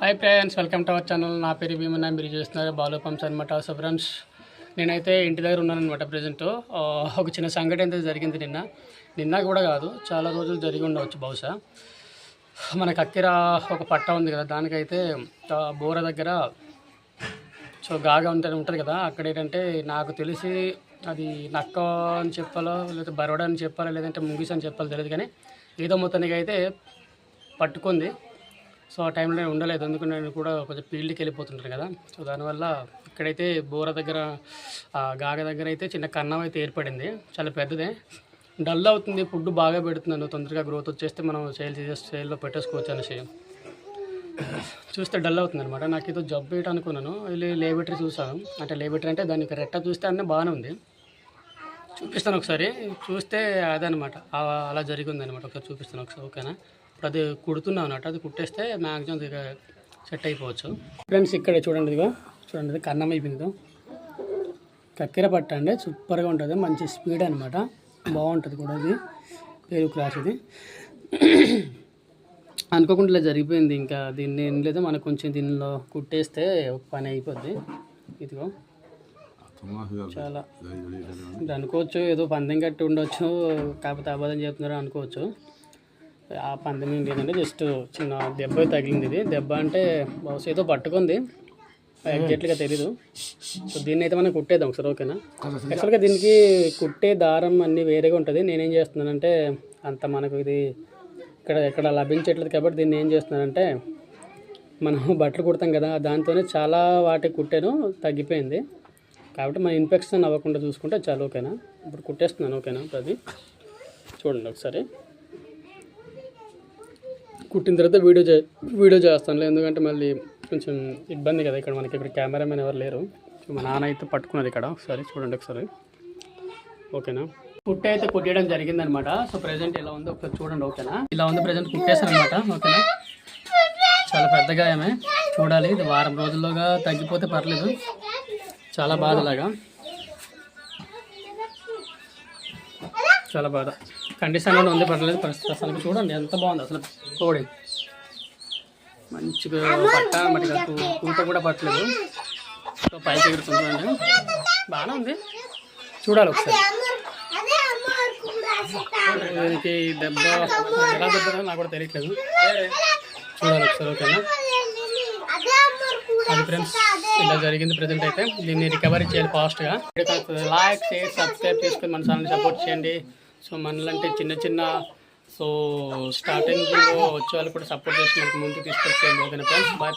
Hi friends welcome to our channel నా పేరు భీమన్న మీరు చూస్తున్నారు బాలు పంప్స్ అనమాట సో ఫ్రెండ్స్ నేనైతే ఇంటి దగ్గర ఉన్నానమాట ప్రజెంట్ ఒక చిన్న సంఘటన అయితే జరిగింది నిన్న. నిన్న కూడా కాదు చాలా రోజులు జరిగి ఉండవచ్చు బహుశా. మన కక్కిర ఒక పట్ట ఉంది కదా దానికైతే బోర దగ్గర సో గాగా ఉంటుంది ఉంటుంది కదా అక్కడ ఏంటంటే నాకు తెలిసి అది నక్క అని చెప్పాలో లేకపోతే బరోడా అని చెప్పాలో లేదంటే ముంగిస్ అని చెప్పాలో తెలియదు కానీ ఏదో మొత్తానికి అయితే పట్టుకుంది. సో ఆ టైంలో నేను ఉండలేదు. అందుకు నేను కూడా కొంచెం ఫీల్డ్కి వెళ్ళిపోతుంటారు కదా. సో దానివల్ల ఇక్కడైతే బోర దగ్గర గాగ దగ్గర అయితే చిన్న కన్నం అయితే ఏర్పడింది. చాలా పెద్దదే. డల్ అవుతుంది ఫుడ్ బాగా పెడుతున్నాను తొందరగా గ్రోత్ వచ్చేస్తే మనం సేల్ చేసే సేల్లో పెట్టేసుకోవచ్చు అనేసి. చూస్తే డల్ అవుతుంది అనమాట నాకు ఏదో జబ్బు ఏంటి అనుకున్నాను. వెళ్ళి లేబెటరీ చూసాను అంటే లేబెటరీ అంటే దానికి రెట్ట చూస్తే అన్నీ బాగానే ఉంది. చూపిస్తాను ఒకసారి. చూస్తే అదనమాట అలా జరిగిందనమాట ఒకసారి చూపిస్తాను ఒకసారి ఓకేనా? ఇప్పుడు అది కుడుతున్నాను అన్నట్టు అది కుట్టేస్తే మ్యాక్సిమం ఇక సెట్ అయిపోవచ్చు. ఫ్రెండ్స్ ఇక్కడ చూడండి ఇదిగో. చూడండి ఇది కన్నం అయిపోయింది కక్కెర పట్ట అండి. సూపర్గా ఉంటుంది. మంచి స్పీడ్ అనమాట బాగుంటుంది కూడా ఇది. పేరు క్రాస్ ఇది. అనుకోకుండా ఇలా జరిగిపోయింది ఇంకా. దీన్ని ఏం లేదు. మనకు కొంచెం దీనిలో కుట్టేస్తే పని అయిపోద్ది. ఇదిగో. చాలా. అనుకోవచ్చు. ఏదో పందెం కట్టి ఉండొచ్చు. కాకపోతే అబద్ధం చెప్తున్నారు అనుకోవచ్చు. ఆ పందెం ఏం లేదండి జస్ట్ చిన్న దెబ్బ తగిలింది ఇది దెబ్బ అంటే బహుశా ఏదో పట్టుకుంది. ఎగ్జాక్ట్గా తెలీదు. సో దీన్ని అయితే మనం కుట్టేద్దాం ఒకసారి ఓకేనా? యాక్చువల్గా దీనికి కుట్టే దారం అన్నీ వేరేగా ఉంటుంది. నేనేం చేస్తున్నానంటే అంత మనకు ఇది ఇక్కడ ఇక్కడ లభించట్లేదు కాబట్టి దీన్ని ఏం చేస్తున్నానంటే మనం బట్టలు కుడతాం కదా దాంతోనే చాలా వాటికి కుట్టాను తగ్గిపోయింది. కాబట్టి మన ఇన్ఫెక్షన్ అవ్వకుండా చూసుకుంటే చాలు ఓకేనా? ఇప్పుడు కుట్టేస్తున్నాను ఓకేనా అది చూడండి ఒకసారి. కుట్టిన తర్వాత వీడియో చే వీడియో చేస్తానులే. ఎందుకంటే మళ్ళీ కొంచెం ఇబ్బంది కదా ఇక్కడ మనకి ఇక్కడ కెమెరామెన్ ఎవరు లేరు. మా నాన్న అయితే పట్టుకున్నారు ఇక్కడ. ఒకసారి చూడండి ఒకసారి. ఓకేనా? కుట్ట అయితే కుట్టేయడం జరిగిందనమాట. సో ప్రజెంట్ ఇలా ఉందో ఒకసారి చూడండి ఓకేనా? ఇలా ఉంది ప్రజెంట్ కుట్టేసాను అనమాట ఓకేనా? చాలా పెద్దగా గాయమే చూడాలి ఇది వారం రోజుల్లోగా తగ్గిపోతే పర్లేదు. చాలా బాధలాగా. చాలా బాధ. కండిషన్ కూడా ఉంది పర్లేదు పరిస్థితి అసలు చూడండి ఎంత బాగుంది అసలు కోడి. మంచిగా పట్ట అనమాట ఇక కూత కూడా పట్టలేదు. సో పైకి ఎగురుతుందండి బాగానే ఉంది. చూడాలి ఒకసారి. దీనికి దెబ్బ ఎలా దెబ్బ నాకు కూడా తెలియట్లేదు. చూడాలి ఒకసారి ఓకేనా? అది ఫ్రెండ్స్ ఇలా జరిగింది ప్రజెంట్ అయితే. దీన్ని రికవరీ చేయాలి ఫాస్ట్గా లైక్ షేర్ సబ్స్క్రైబ్ చేసుకొని మన ఛానల్ సపోర్ట్ చేయండి. సో మనలంటే చిన్న చిన్న సో స్టార్టింగ్ వచ్చే వాళ్ళు కూడా సపోర్ట్ చేసి మనకు ముందుకు తీసుకొచ్చేయండి ఓకేనా ఫ్రెండ్స్. బాయ్